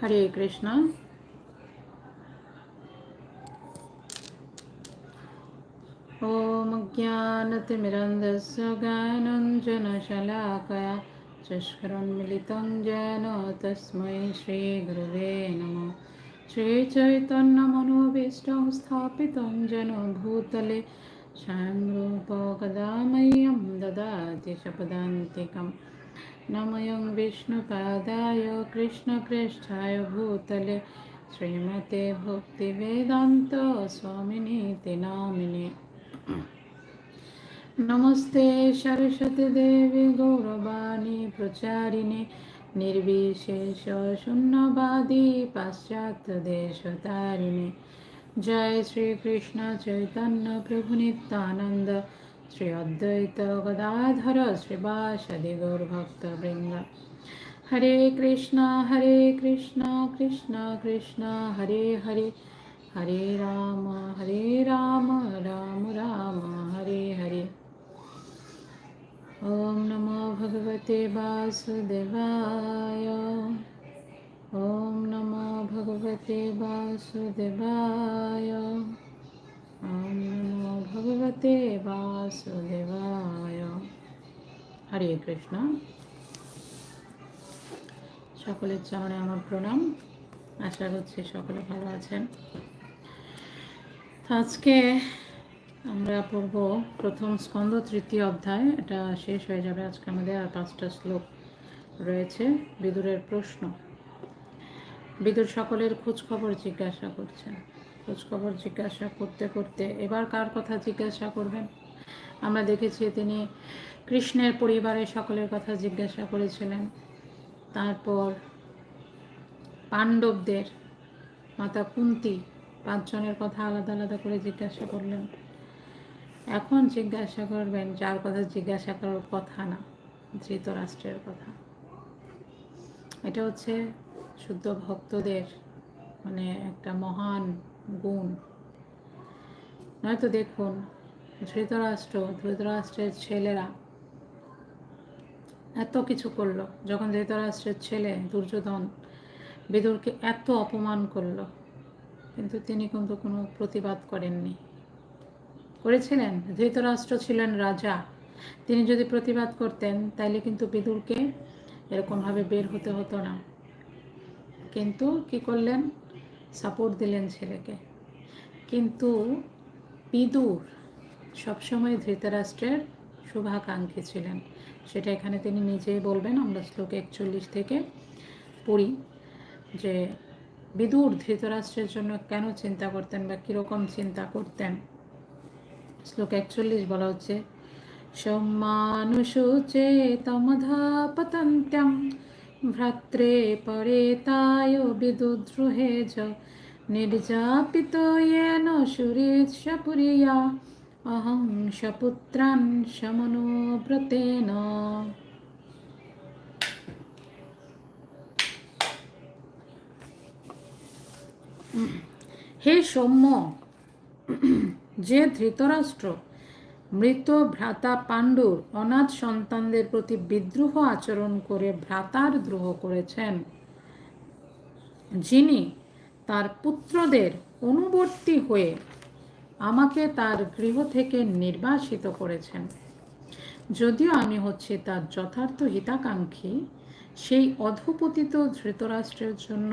హరే కృష్ణ ॐ ज्ञानतिमिरन्दस्य ज्ञानञ्जनशलाकया चष्करन्मिलितं जन तस्मै श्रीगुरुवे नमः श्रीचैतन्यमनोभीष्टं स्थापितं जनो भूतले क्षयं रूपकदा मह्यं ददाति शपदान्तिकम् नमयं विष्णुपादाय कृष्णप्रेष्ठाय भूतले श्रीमते भक्तिवेदान्त स्वामिनीति नामिने नमस्ते सरस्वती देवी गौरवाणी प्रचारिणे निर्विशेष शून्यवादी पाश्चात्यदेशतारिणे जय श्रीकृष्ण चैतन्य प्रभु नित्यानन्द श्री अद्वैत गदाधर श्रीवासदि गौरभक्तवृन्द हरे कृष्ण हरे कृष्ण कृष्ण कृष्ण हरे हरे हरे राम हरे राम राम राम हरे हरे ॐ नमो भगवते वासुदेवाय ॐ नमो भगवते वासुदेवाय ভগবতে বাসুদেবায় হরে কৃষ্ণ সকলের চরণে আমার প্রণাম। আশা করছি সকলে ভালো আছেন। আজকে আমরা পড়ব প্রথম স্কন্ধ, তৃতীয় অধ্যায়। এটা শেষ হয়ে যাবে আজকে আমাদের। আর পাঁচটা শ্লোক রয়েছে বিদুরের প্রশ্ন। বিদুর সকলের খোঁজ খবর জিজ্ঞাসা করছেন। খোঁজ খবর জিজ্ঞাসা করতে করতে এবার কার কথা জিজ্ঞাসা করবেন? আমরা দেখেছি তিনি কৃষ্ণের পরিবারের সকলের কথা জিজ্ঞাসা করেছিলেন। তারপর পাণ্ডবদের মাতা কুন্তি পাঁচজনের কথা আলাদা আলাদা করে জিজ্ঞাসা করলেন। এখন জিজ্ঞাসা করবেন, যার কথা জিজ্ঞাসা করার কথা না, ধৃতরাষ্ট্রের কথা। এটা হচ্ছে শুদ্ধ ভক্তদের মানে একটা মহান গুণ। নয়তো দেখুন, ধৃতরাষ্ট্র, ধৃতরাষ্ট্রের ছেলেরা এত কিছু করল, যখন ধৃতরাষ্ট্রের ছেলে দুর্যোধন বিদুরকে এত অপমান করল, কিন্তু তিনি কিন্তু কোনো প্রতিবাদ করেননি। করেছিলেন, ধৃতরাষ্ট্র ছিলেন রাজা। তিনি যদি প্রতিবাদ করতেন, তাইলে কিন্তু বিদুরকে এরকমভাবে বের হতে হতো না। কিন্তু কি করলেন? সাপোর্ট দিলেন ছেলেকে। কিন্তু বিদুর সবসময় ধৃতরাষ্ট্রের শুভাকাঙ্ক্ষী ছিলেন। সেটা এখানে তিনি নিজেই বলবেন, আমরা শ্লোক একচল্লিশ থেকে পড়ি যে, বিদুর ধৃতরাষ্ট্রের জন্য কেন চিন্তা করতেন বা কীরকম চিন্তা করতেন? শ্লোক একচল্লিশ বলা হচ্ছে সম্মানুষুচে তমধাপতন্ত্যম ভ্রাত্রে পরে তায় বিদুদ্রুহে চ নির্যাপিত येन সুরেশপুরিয়া অহং সপুত্রান সমনোব্রতেন। হে সৌম্য, যে ধৃতরাষ্ট্র মৃত ভ্রাতা পাণ্ডুর অনাথ সন্তানদের প্রতি বিদ্রোহ আচরণ করে ভ্রাতার দ্রোহ করেছেন। যিনি তার পুত্রদের অনুবর্তী হয়ে আমাকে তার গৃহ থেকে নির্বাসিত করেছেন। যদিও আমি হচ্ছে তার যথার্থ হিতাকাঙ্ক্ষী, সেই অধপতিত ধৃতরাষ্ট্রের জন্য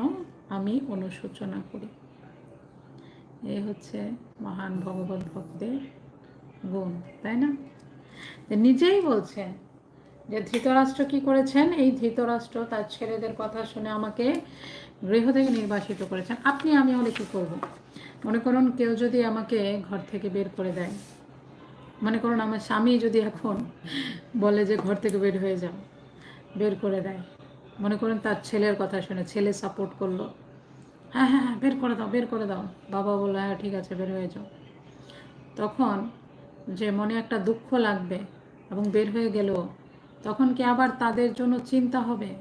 আমি অনুশোচনা করি। এই হচ্ছে মহান ভগবত ভক্তের গুণ, তাই না? নিজেই বলছেন যে ধৃতরাষ্ট্র কি করেছেন? এই ধৃতরাষ্ট্র তার ছেলেদের কথা শুনে আমাকে গৃহ থেকে নির্বাসিত করেছেন। আপনি, আমি হলে কী করব? মনে করুন কেউ যদি আমাকে ঘর থেকে বের করে দেয়। মনে করুন আমার স্বামী যদি এখন বলে যে ঘর থেকে বের হয়ে যাও, বের করে দেয়। মনে করুন তার ছেলের কথা শুনে ছেলে সাপোর্ট করল। হ্যাঁ হ্যাঁ হ্যাঁ বের করে দাও, বের করে দাও। বাবা বলল হ্যাঁ ঠিক আছে, বের হয়ে যাও। তখন যে মনে একটা দুঃখ লাগবে এবং বের হয়ে গেল, তখন কি আবার তাদের জন্য চিন্তা হবে?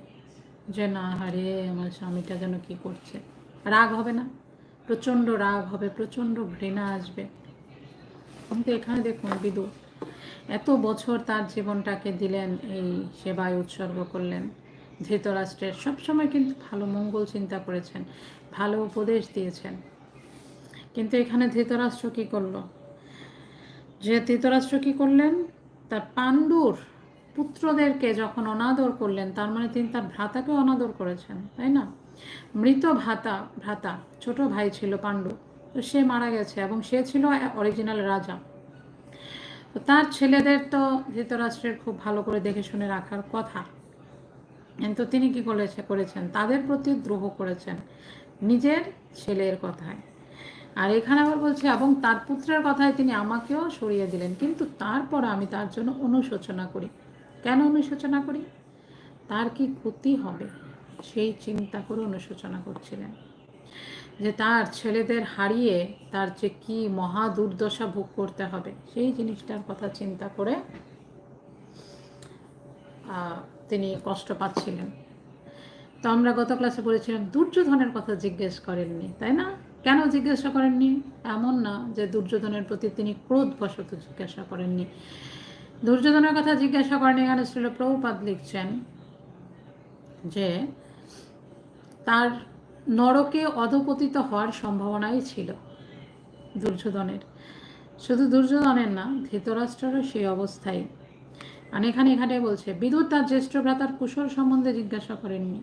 যে না, হারে আমার স্বামীটা যেন কি করছে? রাগ হবে না? প্রচণ্ড রাগ হবে, প্রচণ্ড ঘৃণা আসবে। কিন্তু এখানে দেখুন বিদু, এত বছর তার জীবনটাকে দিলেন, এই সেবায় উৎসর্গ করলেন, ধৃতরাষ্ট্রের সবসময় কিন্তু ভালো মঙ্গল চিন্তা করেছেন, ভালো উপদেশ দিয়েছেন। কিন্তু এখানে ধৃতরাষ্ট্র কী করল? যে ধৃতরাষ্ট্র কী করলেন? তার পাণ্ডুর পুত্রদেরকে যখন অনাদর করলেন, তার মানে তিনি তার ভ্রাতাকে অনাদর করেছেন, তাই না? মৃত ভ্রাতা ভ্রাতা, ছোট ভাই ছিল পাণ্ডু। তো সে মারা গেছে এবং সে ছিল অরিজিনাল রাজা। তো তার ছেলেদের তো ধৃতরাষ্ট্রের খুব ভালো করে দেখে শুনে রাখার কথা। কিন্তু তিনি কি করেছে, করেছেন? তাদের প্রতি দ্রোহ করেছেন নিজের ছেলের কথায়। আর এখানে আবার বলছে, এবং তার পুত্রের কথায় তিনি আমাকেও সরিয়ে দিলেন। কিন্তু তারপর আমি তার জন্য অনুশোচনা করি। কেন অনুশোচনা করি? তার কি ক্ষতি হবে? সেই চিন্তা করে অনুশোচনা করছিলেন। যে তার ছেলেদের হারিয়ে তার যে কি মহা দুর্দশা ভোগ করতে হবে, সেই জিনিসটার কথা চিন্তা করে তিনি কষ্ট পাচ্ছিলেন। তো আমরা গত ক্লাসে বলেছিলাম দুর্যোধনের কথা জিজ্ঞেস করেননি। তাই না? কেন জিজ্ঞাসা করেননি? এমন না যে দুর্যোধনের প্রতি তিনি ক্রোধবশত জিজ্ঞাসা করেননি। দুর্যোধনের কথা জিজ্ঞাসা করেন এখানে ছিল প্রভুপাত লিখছেন যে, তার নরকে অধপতিত হওয়ার সম্ভাবনাই ছিল দুর্যোধনের। শুধু দুর্যোধনের না, ধৃতরাষ্ট্রেরও সেই অবস্থায় মানে এখানে এখানে বলছে, বিদুর তার জ্যেষ্ঠ ভ্রাতার কুশল সম্বন্ধে জিজ্ঞাসা করেননি।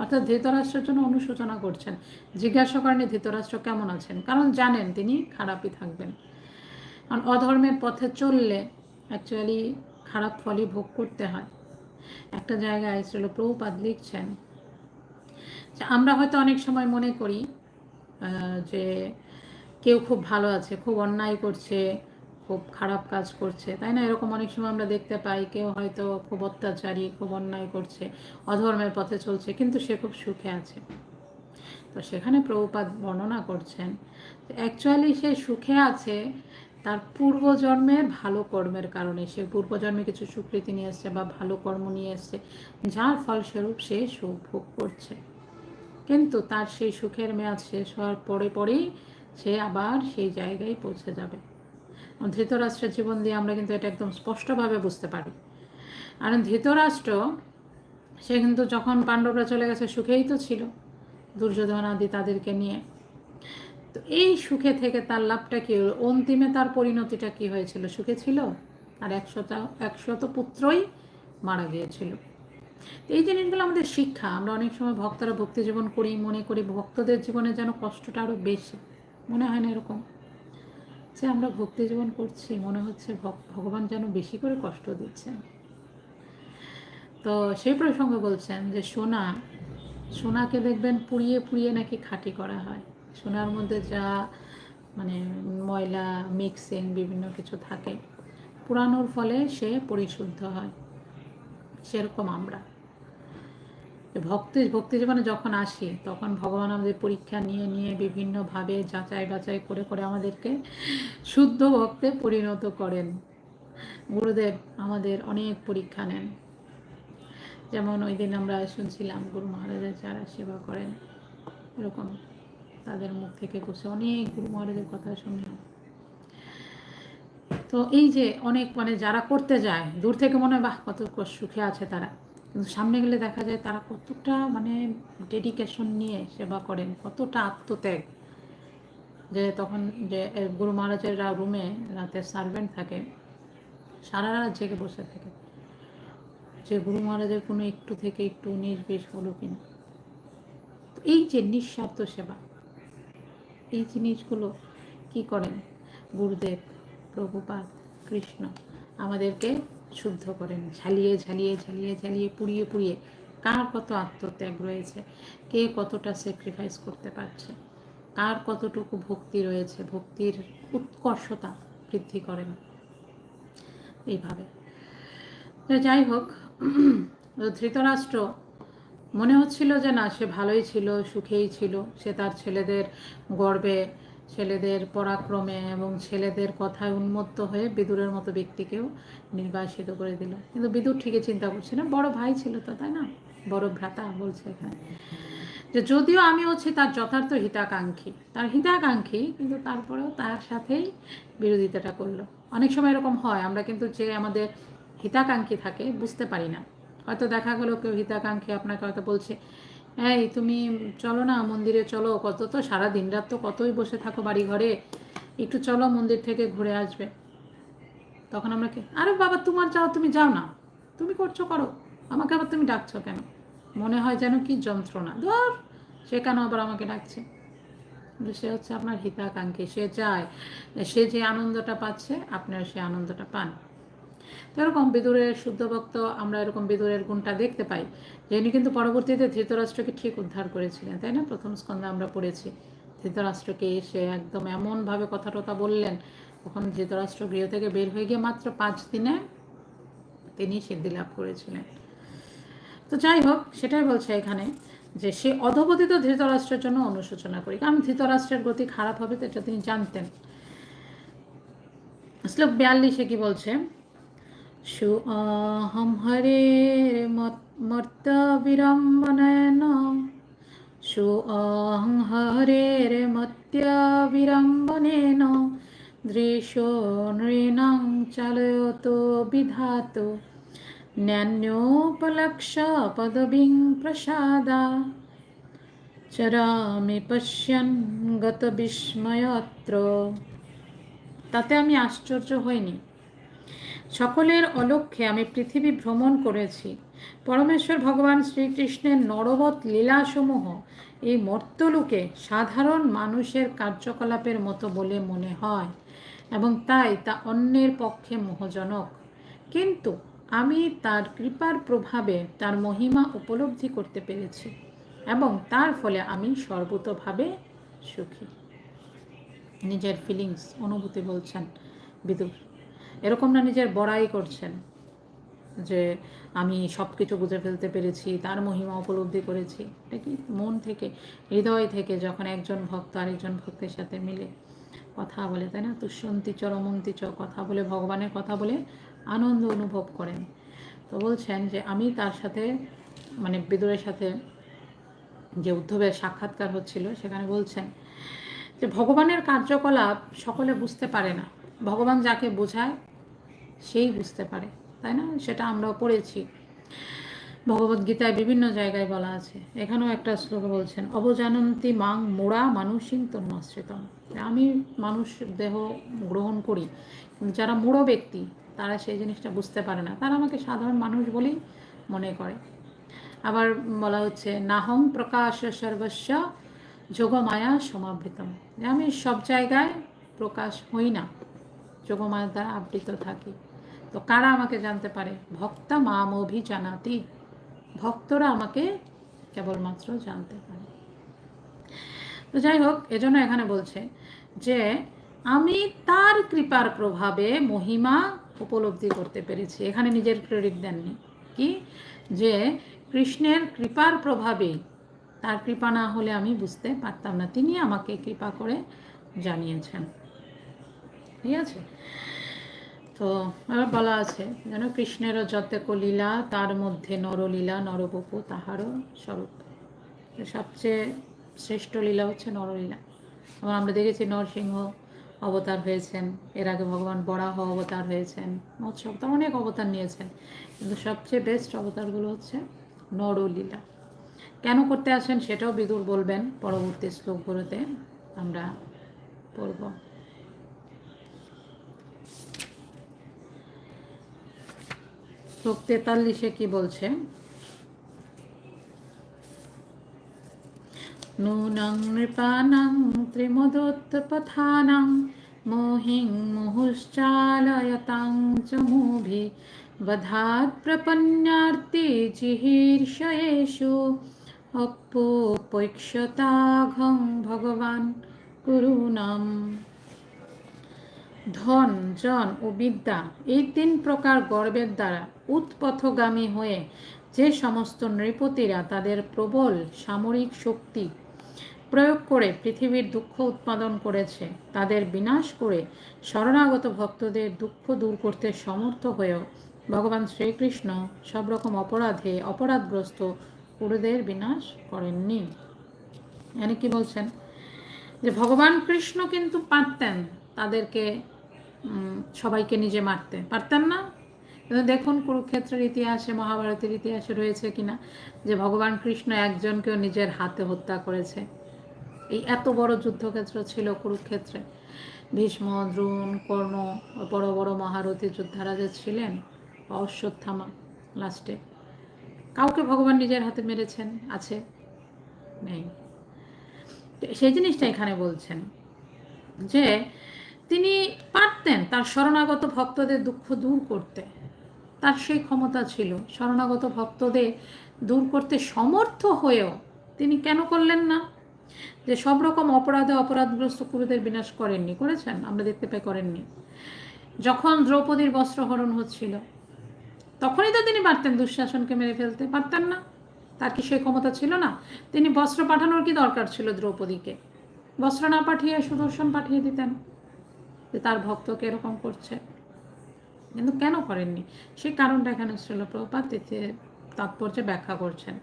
অর্থাৎ ধৃতরাষ্ট্রের জন্য অনুশোচনা করছেন। জিজ্ঞাসা করেনি ধৃতরাষ্ট্র কেমন আছেন? কারণ জানেন তিনি খারাপই থাকবেন। কারণ অধর্মের পথে চললে অ্যাকচুয়ালি খারাপ ফলই ভোগ করতে হয়। একটা জায়গায় ছিল প্রভুপাদ লিখছেন যে, আমরা হয়তো অনেক সময় মনে করি যে কেউ খুব ভালো আছে, খুব অন্যায় করছে খুব খারাপ কাজ করছে, তাই না? এরকম অনেক সময় আমরা দেখতে পাই, কেউ হয়তো খুব অত্যাচারী, খুব অন্যায় করছে, অধর্মের পথে চলছে, কিন্তু সে খুব সুখে আছে। তো সেখানে প্রভুপাত বর্ণনা করছেন অ্যাকচুয়ালি সে সুখে আছে, তার পূর্বজন্মের ভালো কর্মের কারণে। সে পূর্বজন্মে কিছু স্বীকৃতি নিয়ে এসছে বা ভালো কর্ম নিয়ে এসছে, যার ফলস্বরূপ সে সুখ ভোগ করছে। কিন্তু তার সেই সুখের মেয়াদ শেষ হওয়ার পরে পরেই সে আবার সেই জায়গায় পৌঁছে যাবে। ধৃতরাষ্ট্রের জীবন দিয়ে আমরা কিন্তু এটা একদম স্পষ্টভাবে বুঝতে পারি। আর ধৃতরাষ্ট্র, সে কিন্তু যখন পাণ্ডবরা চলে গেছে, সুখেই তো ছিল, দুর্যোধন আদি তাদেরকে নিয়ে। তো এই সুখে থেকে তার লাভটা কি? অন্তিমে তার পরিণতিটা কি হয়েছিল? সুখে ছিল? আর একশোটা একশত পুত্রই মারা গিয়েছিল। এই জিনিসগুলো আমাদের শিক্ষা। আমরা অনেক সময় ভক্তরা ভক্তি জীবন করি, মনে করি, ভক্তদের জীবনে যেন কষ্টটা আরও বেশি। মনে হয় না এরকম? যে আমরা ভক্তি জীবন করছি, মনে হচ্ছে ভগবান যেন বেশি করে কষ্ট দিচ্ছেন। তো সেই প্রসঙ্গে বলছেন যে সোনা, সোনাকে দেখবেন পুড়িয়ে পুড়িয়ে নাকি খাঁটি করা হয়। সোনার মধ্যে যা মানে ময়লা, মিক্সিং বিভিন্ন কিছু থাকে পুরানোর ফলে সে পরিশুদ্ধ হয়। সেরকম আমরা। ভক্তি ভক্তি জীবনে যখন আসি, তখন ভগবান আমাদের পরীক্ষা নিয়ে নিয়ে বিভিন্নভাবে যাচাই বাছাই করে করে আমাদেরকে শুদ্ধ ভক্তে পরিণত করেন। গুরুদেব আমাদের অনেক পরীক্ষা নেন। যেমন ওই দিন আমরা শুনছিলাম, গুরু মহারাজের যারা সেবা করেন, এরকম তাদের মুখ থেকে বসে অনেক গুরু মহারাজের কথা শুনলাম। তো এই যে অনেক মানে যারা করতে যায়, দূর থেকে মনে হয়, বাহ, কত সুখে আছে তারা। কিন্তু সামনে গেলে দেখা যায় তারা কতটা মানে ডেডিকেশন নিয়ে সেবা করেন, কতটা আত্মত্যাগ। যে তখন যে গুরু মহারাজের রুমে রাতে সার্ভেন্ট থাকে, সারা রাত জেগে বসে থাকে। যে গুরু মহারাজের কোনো একটু থেকে একটু উনিশ বিশ হলো কিনা। এই যে নিঃস্বার্থ সেবা, এই জিনিসগুলো কি করেন? গুরুদেব প্রভুপাত কৃষ্ণ আমাদেরকে শুদ্ধ করেন ঝালিয়ে ঝালিয়ে ঝালিয়ে ঝালিয়ে, পুড়িয়ে পুড়িয়ে কার কত আত্মত্যাগ রয়েছে? কে কতটা স্যাক্রিফাইস করতে পারছে? কার কতটুকু ভক্তি রয়েছে? ভক্তির উৎকর্ষতা বৃদ্ধি করেন এইভাবে। যাই হোক, ধৃতরাষ্ট্র, মনে হচ্ছিল যে না, সে ভালোই ছিল, সুখেই ছিল, সে তার ছেলেদের গর্বে ছেলেদের পরাক্রমে এবং ছেলেদের কথায় উন্মত্ত হয়ে বিদুরের মতো ব্যক্তিকেও নির্বাসিত করে দিল। কিন্তু বিদুর ঠিকই চিন্তা করছে না, বড় ভাই ছিল তো, তাই না? বড় ভ্রাতা বলছে এখানে। যে যদিও আমি হচ্ছে তার যথার্থ হিতাকাঙ্ক্ষী, তার হিতাকাঙ্ক্ষী, কিন্তু তারপরেও তার সাথেই বিরোধিতাটা করল। অনেক সময় এরকম হয়, আমরা কিন্তু যে আমাদের হিতাকাঙ্ক্ষী থাকে বুঝতে পারি না। হয়তো দেখা গেলো কেউ হিতাকাঙ্ক্ষী আপনাকে হয়তো বলছে এই, তুমি চলো না মন্দিরে, চলো। কত তো সারা দিন রাত তো কতই বসে থাকো বাড়ি ঘরে একটু চলো মন্দির থেকে ঘুরে আসবে। তখন আমরা কি আরে বাবা, তোমার যাও, তুমি যাও না। তুমি করছ, করো। আমাকে আবার তুমি ডাকছো কেন? মনে হয় যেন কি যন্ত্রণা। ধর, সে কেন আবার আমাকে ডাকছে? সে হচ্ছে আপনার হিতাকাঙ্ক্ষী। সে চায়, সে যে আনন্দটা পাচ্ছে, আপনারা সে আনন্দটা পান। তো এরকম বিদুরের শুদ্ধ ভক্ত আমরা এরকম বিদুরের গুণটা দেখতে পাই, যে ইনি কিন্তু পরবর্তীতে ধৃতরাষ্ট্রকে ঠিক উদ্ধার করেছিলেন, তাই না? প্রথম স্কন্ধে আমরা পড়েছি, ধৃতরাষ্ট্রকে এসে একদম এমনভাবে কথা টথা বললেন, তখন ধৃতরাষ্ট্র গৃহ থেকে বের হয়ে গিয়ে মাত্র পাঁচ দিনে তিনি সিদ্ধি লাভ করেছিলেন। তো যাই হোক, সেটাই বলছে এখানে যে সে অধপতিত ধৃতরাষ্ট্রের জন্য অনুশোচনা করি, কারণ ধৃতরাষ্ট্রের গতি খারাপ হবে, তো এটা তিনি জানতেন। শ্লোক বিয়াল্লিশে কি বলছে? সু অহম হরের মর্ত বিড়ম্বনয়ন সু অহং হরের মত্য বিড়ম্বনেন দৃশো নৃণাং চালয়ত বিধাত ন্যান্যোপলক্ষ পদবিং প্রসাদা চরামি পশ্যন গত বিস্ময়ত্র তাতে আমি আশ্চর্য হইনি সকলের অলক্ষ্যে আমি পৃথিবী ভ্রমণ করেছি। পরমেশ্বর ভগবান শ্রীকৃষ্ণের নরবত লীলাসমূহ এই মর্তলোকে সাধারণ মানুষের কার্যকলাপের মতো বলে মনে হয় এবং তাই তা অন্যের পক্ষে মোহজনক। কিন্তু আমি তার কৃপার প্রভাবে তার মহিমা উপলব্ধি করতে পেরেছি এবং তার ফলে আমি সর্বতভাবে সুখী। নিজের ফিলিংস অনুভূতি বলছেন বিদুর। এরকম না নিজের বড়াই করছেন যে আমি সব কিছু বুঝে ফেলতে পেরেছি, তার মহিমা উপলব্ধি করেছি। এটা কি মন থেকে, হৃদয় থেকে যখন একজন ভক্ত আরেকজন ভক্তের সাথে মিলে কথা বলে, তাই না? তুষ্যন্তি চ, রমন্তি চ, কথা বলে, ভগবানের কথা বলে আনন্দ অনুভব করেন। তো বলছেন যে আমি তার সাথে মানে বিদুরের সাথে যে উদ্ধবের সাক্ষাৎকার হচ্ছিল, সেখানে বলছেন যে ভগবানের কার্যকলাপ সকলে বুঝতে পারে না। ভগবান যাকে বোঝায় সেই বুঝতে পারে, তাই না? সেটা আমরাও পড়েছি। ভগবদ্গীতায় বিভিন্ন জায়গায় বলা আছে। এখানেও একটা শ্লোকে বলছেন, অবজানন্তি মাং মোড়া মানুষিং তন্মাশ্রিতম। আমি মানুষ দেহ গ্রহণ করি যারা মোড়ো ব্যক্তি, তারা সেই জিনিসটা বুঝতে পারে না। তারা আমাকে সাধারণ মানুষ বলেই মনে করে। আবার বলা হচ্ছে, নাহং প্রকাশ সর্বস্ব যোগমায়া সমাবৃতম। আমি সব জায়গায় প্রকাশ হই না, যোগমায়ার দ্বারা আবৃত থাকি। তো কারা আমাকে জানতে পারে? ভক্তা মাম অভিজানাতি। ভক্তরা আমাকে কেবলমাত্র জানতে পারে। তো যাই হোক, এজন্য এখানে বলছে যে, আমি তার কৃপার প্রভাবে মহিমা উপলব্ধি করতে পেরেছি। এখানে নিজের ক্রেডিট দেননি। কি? যে কৃষ্ণের কৃপার প্রভাবে, তার কৃপা না হলে আমি বুঝতে পারতাম না। তিনি আমাকে কৃপা করে জানিয়েছেন। ঠিক আছে? তো আবার বলা আছে, যেন কৃষ্ণেরও যতেক লীলা তার মধ্যে নরলীলা, নরবপু তাহারও স্বরূপ। সবচেয়ে শ্রেষ্ঠ লীলা হচ্ছে নরলীলা। এবং আমরা দেখেছি নরসিংহ অবতার হয়েছেন, এর আগে ভগবান বরাহ অবতার হয়েছেন, মৎস্য অবতার অনেক অবতার নিয়েছেন। কিন্তু সবচেয়ে বেস্ট অবতারগুলো হচ্ছে নরলীলা। কেন করতে আসেন সেটাও বিদুর বলবেন, পরবর্তী শ্লোকগুলোতে আমরা পড়ব। শ্লোক তেতাল্লিশে কি বলছে? নূনং নৃপানাং ত্রিমদোত্তপথানাং মোহিং মুহুশ্চালয়তাং চ মুভি বধাৎ প্রপন্নার্তি জিহীর্ষয়েষু অপ্পোপৈক্ষতাঘং ভগবান করুণাম ধন, জন ও বিদ্যা এই তিন প্রকার গর্বের দ্বারা উৎপথগামী হয়ে যে সমস্ত নৃপতিরা তাদের প্রবল সামরিক শক্তি প্রয়োগ করে পৃথিবীর দুঃখ উৎপাদন করেছে, তাদের বিনাশ করে শরণাগত ভক্তদের দুঃখ দূর করতে সমর্থ হয়েও ভগবান শ্রীকৃষ্ণ সব রকম অপরাধে অপরাধগ্রস্ত পুরুদের বিনাশ করেননি। এনে কি বলছেন? যে ভগবান কৃষ্ণ কিন্তু পারতেন তাদেরকে সবাইকে নিজে মারতে। পারতেন না? কিন্তু দেখুন কুরুক্ষেত্রের ইতিহাসে, মহাভারতের ইতিহাসে রয়েছে কিনা যে ভগবান কৃষ্ণ একজনকেও নিজের হাতে হত্যা করেছে। এই এত বড় যুদ্ধক্ষেত্র ছিল কুরুক্ষেত্রে। ভীষ্ম, দ্রোণ, কর্ণ, বড় বড় মহারথী যোদ্ধারা যে ছিলেন, অশ্বত্থামা লাস্টে। কাউকে ভগবান নিজের হাতে মেরেছেন? আছে? নেই। সেই জিনিসটা এখানে বলছেন যে তিনি পারতেন তার শরণাগত ভক্তদের দুঃখ দূর করতে। তার সেই ক্ষমতা ছিল। শরণাগত ভক্তদের দূর করতে সমর্থ হয়েও তিনি কেন করলেন না? যে সব রকম অপরাধে অপরাধগ্রস্ত কুরুদের বিনাশ করেননি। করেছেন? আমরা দেখতে পাই করেননি। যখন দ্রৌপদীর বস্ত্রহরণ হচ্ছিল, তখনই তো তিনি পারতেন দুঃশাসনকে মেরে ফেলতে। পারতেন না। তার কি সেই ক্ষমতা ছিল না? তিনি বস্ত্র পাঠানোর কি দরকার ছিল দ্রৌপদীকে? বস্ত্র না পাঠিয়ে সুদর্শন পাঠিয়ে দিতেন যে তার ভক্তকে এরকম করছে। কিন্তু কেন করেননি? সেই কারণটা এখানে ছিল প্রপাত তাৎপর্যে ব্যাখ্যা করছেন।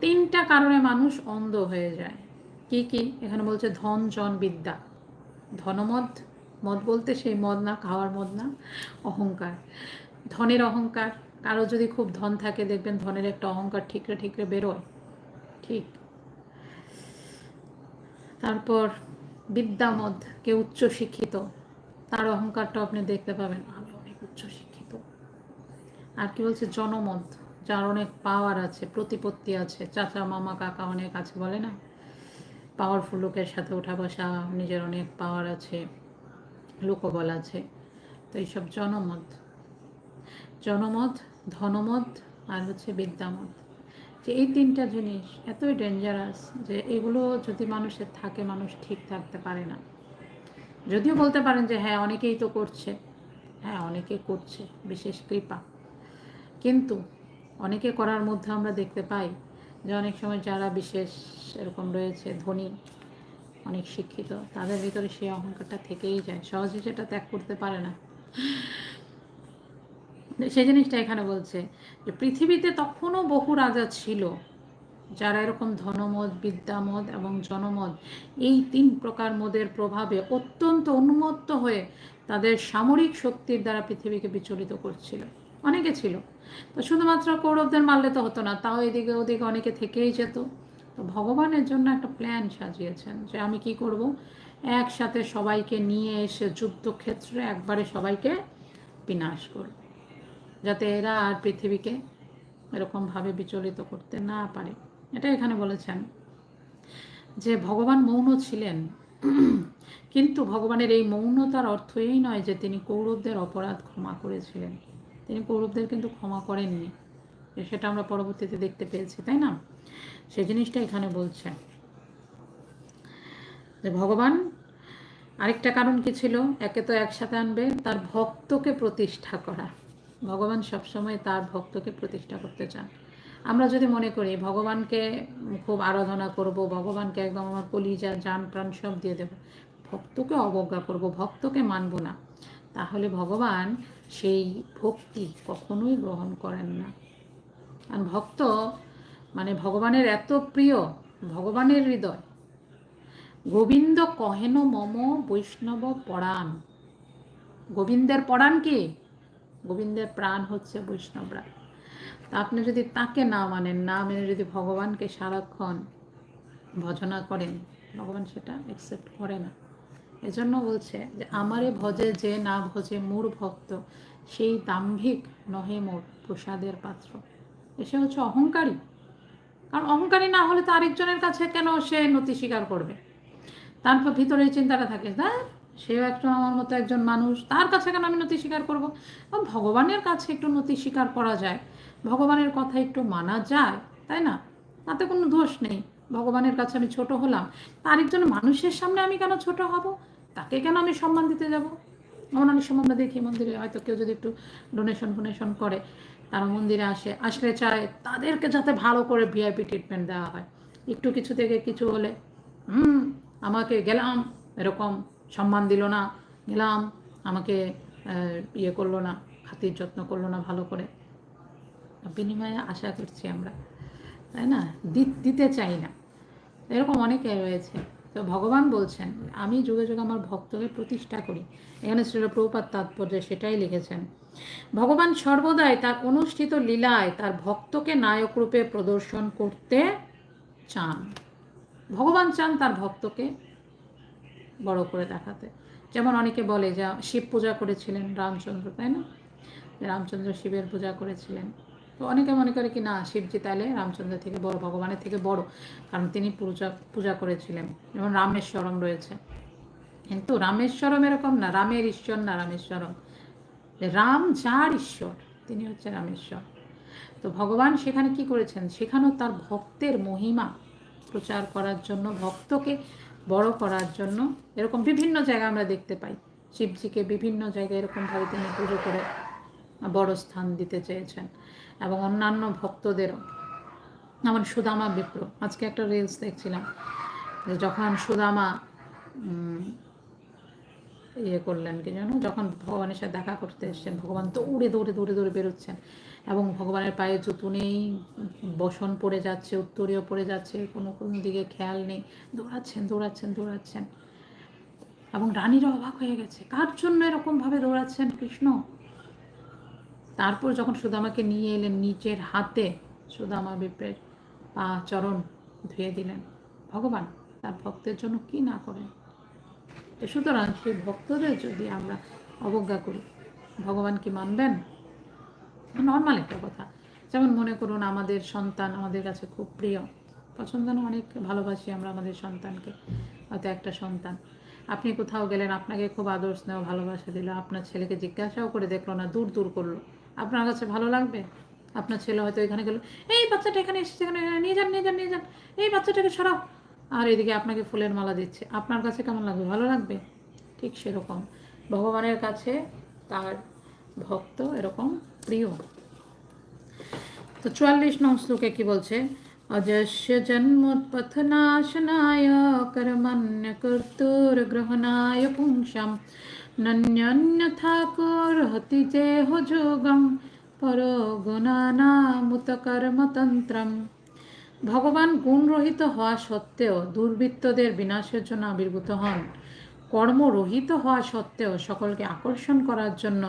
তিনটা কারণে মানুষ অন্ধ হয়ে যায়। কি কি? এখানে বলছে ধন, জন, বিদ্যা। ধনমদ মদ বলতে সেই মদ না, খাওয়ার মদ না, অহংকার। ধনের অহংকার, কারও যদি খুব ধন থাকে, দেখবেন ধনের একটা অহংকার ঠিকরে ঠিকরে বেরোয়। ঠিক। তারপর বিদ্যামদ কেউ উচ্চ শিক্ষিত তার অহংকারটাও আপনি দেখতে পাবেন। আমি অনেক উচ্চ শিক্ষিত আর কি বলছে? জনমত, যার অনেক পাওয়ার আছে, প্রতিপত্তি আছে। চাচা, মামা, কাকা অনেক আছে, বলে না? পাওয়ারফুল লোকের সাথে ওঠা বসা, নিজের অনেক পাওয়ার আছে, লোকবল আছে। তো এইসব জনমত। জনমত, ধনমত, আর হচ্ছে বিদ্যামত। যে এই তিনটা জিনিস এতই ডেঞ্জারাস যে এগুলো যদি মানুষের থাকে, মানুষ ঠিক থাকতে পারে না। যদিও বলতে পারেন যে হ্যাঁ অনেকেই তো করছে। হ্যাঁ অনেকে করছে, বিশেষ কৃপা। কিন্তু অনেকে করার মধ্যে আমরা দেখতে পাই যে অনেক সময় যারা বিশেষ এরকম রয়েছে, ধনী, অনেক শিক্ষিত, তাদের ভিতরে সেই অহংকারটা থেকেই যায়। সহজে সেটা ত্যাগ করতে পারে না। সেই জিনিসটা এখানে বলছে যে পৃথিবীতে তখনও বহু রাজা ছিল যারা এরকম ধনমদ, বিদ্যামদ এবং জনমদ, এই তিন প্রকার মদের প্রভাবে অত্যন্ত উন্মত্ত হয়ে তাদের সামরিক শক্তির দ্বারা পৃথিবীকে বিচলিত করছিল। অনেকে ছিল। তো শুধুমাত্র কৌরবদের মারলে তো হতো না, তাও এদিকে ওদিকে অনেকে থেকেই যেত। তো ভগবানের জন্য একটা প্ল্যান সাজিয়েছেন যে আমি কি করব? একসাথে সবাইকে নিয়ে এসে যুদ্ধক্ষেত্রে একবারে সবাইকে বিনাশ করব, যাতে এরা আর পৃথিবীকে এরকমভাবে বিচলিত করতে না পারে। এটা এখানে বলেছেন যে ভগবান মৌন ছিলেন। কিন্তু ভগবানের এই মৌনতার অর্থ এই নয় যে তিনি কৌরবদের অপরাধ ক্ষমা করেছিলেন। তিনি কৌরবদের কিন্তু ক্ষমা করেননি। সেটা আমরা পরবর্তীতে দেখতে পেয়েছি, তাই না? সেই জিনিসটা এখানে বলছে। যে ভগবান, আরেকটা কারণ কি ছিল? একে তো একসাথে আনবে, তার ভক্তকে প্রতিষ্ঠা করা। ভগবান সবসময় তার ভক্তকে প্রতিষ্ঠা করতে চান। আমরা যদি মনে করি ভগবানকে খুব আরাধনা করব, ভগবানকে একদম আমার কলিজা যান প্রাণ সব দিয়ে দেব, ভক্তকে অবজ্ঞা করব, ভক্তকে মানব না, তাহলে ভগবান সেই ভক্তি কখনোই গ্রহণ করেন না। আর ভক্ত মানে ভগবানের এত প্রিয়, ভগবানের হৃদয়। গোবিন্দ কহেন মম বৈষ্ণব পরাণ। গোবিন্দের পরাণ কি? গোবিন্দের প্রাণ হচ্ছে বৈষ্ণবরা। তা আপনি যদি তাকে না মানেন, না মেনে যদি ভগবানকে সারাক্ষণ ভজনা করেন, ভগবান সেটা অ্যাকসেপ্ট করে না। এজন্য বলছে যে, আমারে ভজে যে না ভজে মূর ভক্ত, সেই দাম্ভিক নহে মোর প্রসাদের পাত্র। এসে হচ্ছে অহংকারী। কারণ অহংকারী না হলে তো আরেকজনের কাছে কেন সে নতি স্বীকার করবে? তারপর ভিতরে এই চিন্তাটা থাকে হ্যাঁ সেও একটু আমার মতো একজন মানুষ, তার কাছে কেন আমি নতি স্বীকার করব? ভগবানের কাছে একটু নতি স্বীকার করা যায়। ভগবানের কথা একটু মানা যায়, তাই না? তাতে কোনো দোষ নেই। ভগবানের কাছে আমি ছোট হলাম, তার একজন মানুষের সামনে আমি কেন ছোট হব? তাকে কেন আমি সম্মান দিতে যাব? এমন অনেক সময় আমরা দেখি মন্দিরে, হয়তো কেউ যদি একটু ডোনেশন ফোনেশন করে, তারা মন্দিরে আসে, আসলে চায় তাদেরকে যাতে ভালো করে ভিআইপি ট্রিটমেন্ট দেওয়া হয়। একটু কিছু থেকে কিছু হলে, হুম, আমাকে গেলাম। এরকম সম্মান দিল না, গেলাম, আমাকে ইয়ে করল না, খাতির যত্ন করল না ভালো করে। বিনিময়ে আশা করছি আমরা, তাই না? দিতে চাই না। এরকম অনেকে রয়েছে। তো ভগবান বলছেন, আমি যুগে যুগে আমার ভক্তকে প্রতিষ্ঠা করি। এখানে শ্রীল প্রভুপাত তাৎপর্য সেটাই লিখেছেন। ভগবান সর্বদাই তার অনুষ্ঠিত লীলায় তার ভক্তকে নায়ক রূপে প্রদর্শন করতে চান। ভগবান চান তার ভক্তকে বড় করে দেখাতে। যেমন অনেকে বলে যে, শিব পূজা করেছিলেন রামচন্দ্র, তাই না? রামচন্দ্র শিবের পূজা করেছিলেন। তো অনেকে মনে করে কি, না, শিবজি তাহলে রামচন্দ্র থেকে বড়, ভগবানের থেকে বড়। কারণ তিনি পূজা পূজা করেছিলেন যেমন রামেশ্বরম রয়েছে। কিন্তু রামেশ্বরম এরকম না, রামের ঈশ্বর না, রামেশ্বরম। রাম যার ঈশ্বর, তিনি হচ্ছে রামেশ্বর। তো ভগবান সেখানে কি করেছেন? সেখানেও তার ভক্তের মহিমা প্রচার করার জন্য, ভক্তকে বড় করার জন্য এরকম বিভিন্ন জায়গায় আমরা দেখতে পাই। শিবজিকে বিভিন্ন জায়গায় এরকমভাবে তিনি পুজো করে বড় স্থান দিতে চেয়েছেন। এবং অন্যান্য ভক্তদেরও। যেমন সুদামা বিপ্র, আজকে একটা রিলস দেখছিলাম যে যখন সুদামা ইয়ে করলেন কি জানো যখন ভগবানের সাথে দেখা করতে এসছেন, ভগবান দৌড়ে দৌড়ে দৌড়ে দৌড়ে বেরোচ্ছেন এবং ভগবানের পায়ে জুতো নেই, বসন পড়ে যাচ্ছে, উত্তরীয় পড়ে যাচ্ছে, কোনো কোনো দিকে খেয়াল নেই, দৌড়াচ্ছেন দৌড়াচ্ছেন দৌড়াচ্ছেন এবং রানীরা অবাক হয়ে গেছে, কার জন্য এরকমভাবে দৌড়াচ্ছেন কৃষ্ণ? তারপর যখন সুদামাকে নিয়ে এলেন নিচের হাতে সুদামা বিপ্রের পা চরণ ধুয়ে দিলেন। ভগবান, তার ভক্তের জন্য কি না করেন? সুতরাং সেই ভক্তদের যদি আমরা অবজ্ঞা করি, ভগবান কি মানবেন? নর্মাল একটা কথা। যেমন মনে করুন, আমাদের সন্তান আমাদের কাছে খুব প্রিয়। পছন্দ না, অনেক ভালোবাসি আমরা আমাদের সন্তানকে, হয়তো একটা সন্তান। আপনি কোথাও গেলেন, আপনাকে খুব আদর স্নেহ ভালোবাসা দিল, আপনার ছেলেকে জিজ্ঞাসাও করে দেখল না, দূর দূর করল। আপনার কাছে ভালো লাগবে? আপনার ছেলে হয়তো এখানে গেলো, এই বাচ্চাটা এখানে এসেছে, এখানে নিয়ে যান নিয়ে যান নিয়ে যান, এই বাচ্চাটাকে সরাও। আর এদিকে আপনাকে ফুলের মালা দিচ্ছে। আপনার কাছে কেমন লাগবে? ভালো লাগবে? ঠিক সেরকম। ভগবানের কাছে তার ভক্ত এরকম প্রিয়। তো চুয়াল্লিশ নং শ্লোকে কি বলছে? অজস্য জন্মোৎপথনাশনায় কর্মণ্য কর্তুর্গ্রহণায় পুংসাম। নন্যন্যথা কুর্হতি চেহ যোগম পরগুণানামুত কর্মতন্ত্রম ভগবান গুণরহিত হওয়া সত্ত্বেও দুর্বৃত্তদের বিনাশের জন্য আবির্ভূত হন। কর্মরহিত হওয়া সত্ত্বেও সকলকে আকর্ষণ করার জন্য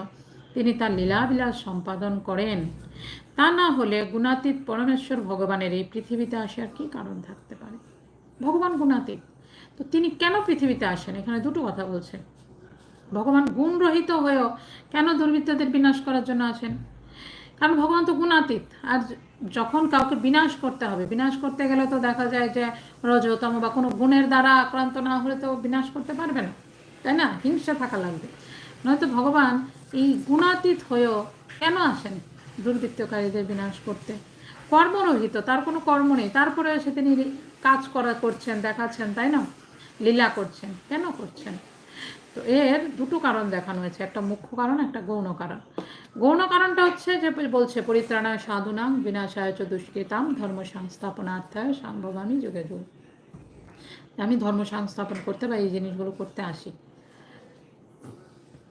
তিনি তার লীলাবিলাস সম্পাদন করেন। তা না হলে গুণাতীত পরমেশ্বর ভগবানের এই পৃথিবীতে আসার কি কারণ থাকতে পারে? ভগবান গুণাতীত। তো তিনি কেন পৃথিবীতে আসেন? এখানে দুটো কথা বলছে। ভগবান গুণরহিত হয়েও কেন দুর্বৃত্তদের বিনাশ করার জন্য আসেন কারণ ভগবান তো গুণাতীত। আর যখন কাউকে বিনাশ করতে হবে, বিনাশ করতে গেলে তো দেখা যায় যে রজতম বা কোনো গুণের দ্বারা আক্রান্ত না হলে তো বিনাশ করতে পারবে না। তাই না? হিংসা থাকা লাগবে। নয়তো ভগবান এই গুণাতীত হয়েও কেন আসেন দুর্বৃত্তকারীদের বিনাশ করতে? কর্মরহিত, তার কোনো কর্ম নেই। তারপরে সে তিনি কাজ করা করছেন, দেখাচ্ছেন, তাই না? লীলা করছেন। কেন করছেন? তো এর দুটো কারণ দেখানো হয়েছে, একটা মুখ্য কারণ, একটা গৌণ কারণ। গৌণ কারণটা হচ্ছে যে বলছে, পরিত্রাণায় সাধুনাং বিনাশায় চ দুষ্কৃতাম ধর্ম সংস্থাপনার্থায় সম্ভবামী যুগে যুগ। আমি ধর্ম সংস্থাপন করতে বা এই জিনিসগুলো করতে আসি।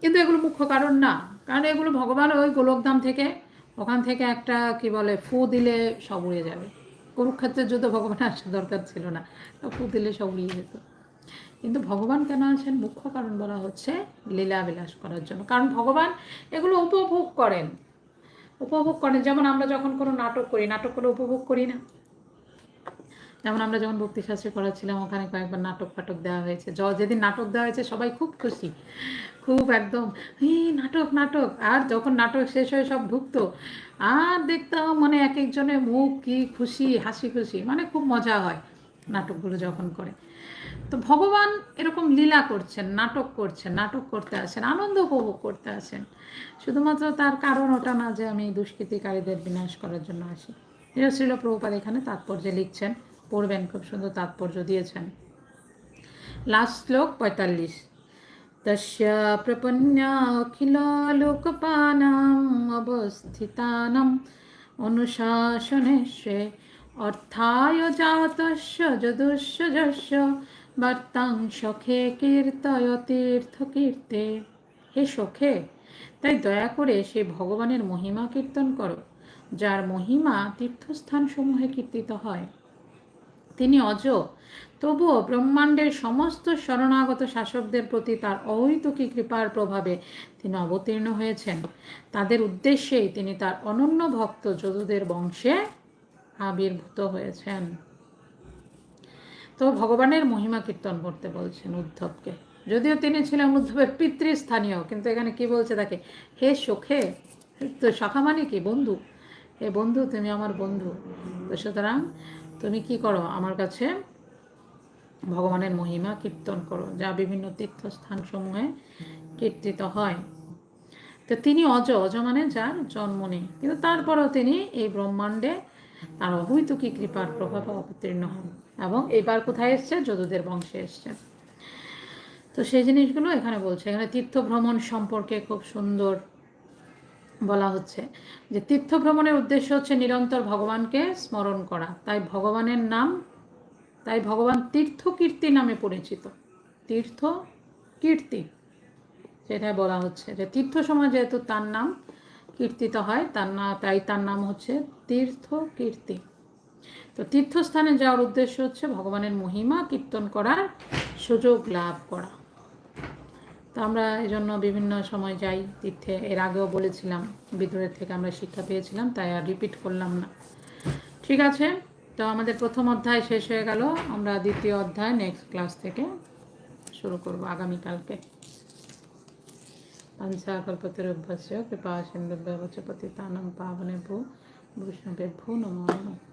কিন্তু এগুলো মুখ্য কারণ না। কারণ এগুলো ভগবান ওই গোলকধাম থেকে, ওখান থেকে একটা কি বলে, ফু দিলে সব উড়ে যাবে। কুরুক্ষেত্রের যুদ্ধ ভগবান আসার দরকার ছিল না। ফু দিলে সব উড়িয়ে যেত। কিন্তু ভগবান কেন আছেন? মুখ্য কারণ বলা হচ্ছে লীলা বিলাস করার জন্য। কারণ ভগবান এগুলো উপভোগ করেন। উপভোগ করেন। যেমন আমরা যখন কোনো নাটক করি, নাটক করে উপভোগ করি না। যেমন আমরা যখন ভক্তিশাস্ত্রী করাছিলাম ওখানে কয়েকবার নাটক ফাটক দেওয়া হয়েছে। যেদিন নাটক দেওয়া হয়েছে, সবাই খুব খুশি। খুব একদম এই নাটক নাটক। আর যখন নাটক শেষ হয়ে সব ঢুকতো, আর দেখতাম মানে এক একজনের মুখ কি খুশি, হাসি খুশি মানে খুব মজা হয়। নাটকগুলো যখন করে। তো ভগবান এরকম লীলা করছেন, নাটক করছেন, নাটক করতে আসেন, আনন্দ উপভোগ করতে আসেন। শুধুমাত্র তার কারণ ওটা না যে আমি দুষ্কৃতিকারীদের বিনাশ করার জন্য আসি। এটা শ্রীল প্রভুপাদ এখানে তাৎপর্যে লিখছেন, পড়বেন, খুব সুন্দর তাৎপর্য দিয়েছেন। লাস্ট শ্লোক পঁয়তাল্লিশ। তস্য প্রপন্যাখিলোকপানাম অবস্থিতানাম অনুশাসনেশে অর্থায় জাতস্য যদুস্য যস্য বার্তাং সখে কীর্তয় তীর্থ কীর্তে। হে সখে, তাই দয়া করে সে ভগবানের মহিমা কীর্তন করো, যার মহিমা তীর্থস্থানসমূহে কীর্তিত হয়। তিনি অজ, তবুও ব্রহ্মাণ্ডের সমস্ত শরণাগত শাসকদের প্রতি তার অহৈতুকী কৃপার প্রভাবে তিনি অবতীর্ণ হয়েছেন। তাদের উদ্দেশ্যেই তিনি তার অনন্য ভক্ত যদুদের বংশে আবির্ভূত হয়েছেন। তো ভগবানের মহিমা কীর্তন করতে বলছেন উদ্ধবকে। যদিও তিনি ছিলেন উদ্ধবের পিতৃস্থানীয়, কিন্তু এখানে কি বলছে তাকে? হে সখে, তো সখা মানে কি? বন্ধু। হে বন্ধু, তুমি আমার বন্ধু। তো সুতরাং তুমি কি করো? আমার কাছে ভগবানের মহিমা কীর্তন করো, যা বিভিন্ন তীর্থস্থান সমূহে কীর্তিত হয়। তো তিনি অজ অজ মানে যার জন্ম নেই। কিন্তু তারপরেও তিনি এই ব্রহ্মাণ্ডে তার অবৈতুকী কৃপার প্রভাবে অবতীর্ণ হন এবং এবার কোথায় এসছে? যদুদের বংশে এসছেন তো সেই জিনিসগুলো এখানে বলছে। এখানে তীর্থ ভ্রমণ সম্পর্কে খুব সুন্দর বলা হচ্ছে যে তীর্থ ভ্রমণের উদ্দেশ্য হচ্ছে নিরন্তর ভগবানকে স্মরণ করা। তাই ভগবানের নাম, তাই ভগবান তীর্থ কীর্তি নামে পরিচিত। তীর্থ কীর্তি সেটা বলা হচ্ছে। যে তীর্থ সমাজ যেহেতু তার নাম কীর্তিত হয়, তার না, তাই তার নাম হচ্ছে তীর্থ কীর্তি তো তীর্থস্থানে যাওয়ার উদ্দেশ্য হচ্ছে ভগবানের মহিমা কীর্তন করার সুযোগ লাভ করা। তো আমরা এই জন্য বিভিন্ন সময় যাই তীর্থে। এর আগেও বলেছিলাম, বিদুরের থেকে আমরা শিক্ষা পেয়েছিলাম, তাই আর রিপিট করলাম না। ঠিক আছে, তো আমাদের প্রথম অধ্যায় শেষ হয়ে গেল। আমরা দ্বিতীয় অধ্যায় নেক্সট ক্লাস থেকে শুরু করব আগামীকালকে। পঞ্চাকল্পতরুভ্যস্য কৃপা पतितानं ভূ বৈষ্ণবে ভূ নমঃ